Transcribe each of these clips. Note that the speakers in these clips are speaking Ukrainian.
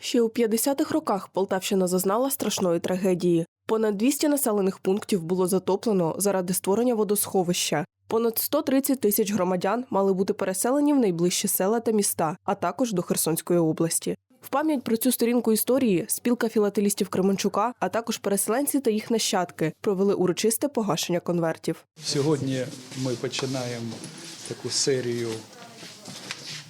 Ще у 50-х роках Полтавщина зазнала страшної трагедії. Понад 200 населених пунктів було затоплено заради створення водосховища. Понад 130 тисяч громадян мали бути переселені в найближчі села та міста, а також до Херсонської області. В пам'ять про цю сторінку історії спілка філателістів Кременчука, а також переселенці та їх нащадки провели урочисте погашення конвертів. Сьогодні ми починаємо таку серію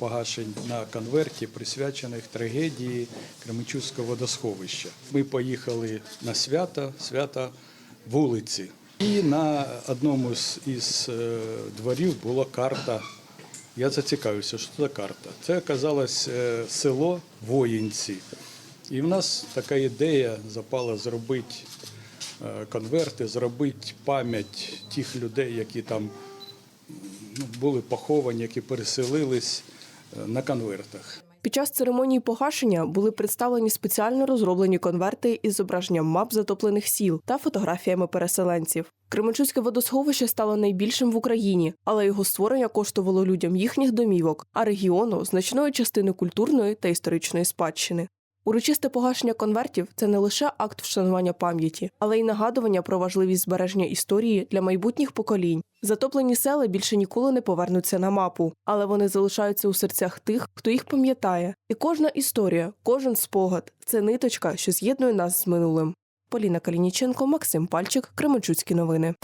погашень на конверті, присвячених трагедії Кременчуцького водосховища. Ми поїхали на свято, свято вулиці. І на одному з із е, дворів була карта. Я зацікавився, що це карта. Це оказалось е, село Воїнці. І в нас така ідея запала зробити е, конверти, зробити пам'ять тих людей, які там ну, були поховані, які переселились на конвертах. Під час церемонії погашення були представлені спеціально розроблені конверти із зображенням мап затоплених сіл та фотографіями переселенців. Кременчуцьке водосховище стало найбільшим в Україні, але його створення коштувало людям їхніх домівок, а регіону значної частини культурної та історичної спадщини. Урочисте погашення конвертів це не лише акт вшанування пам'яті, але й нагадування про важливість збереження історії для майбутніх поколінь. Затоплені села більше ніколи не повернуться на мапу, але вони залишаються у серцях тих, хто їх пам'ятає. І кожна історія, кожен спогад це ниточка, що з'єднує нас з минулим. Поліна Калініченко, Максим Пальчик, Кременчуцькі новини.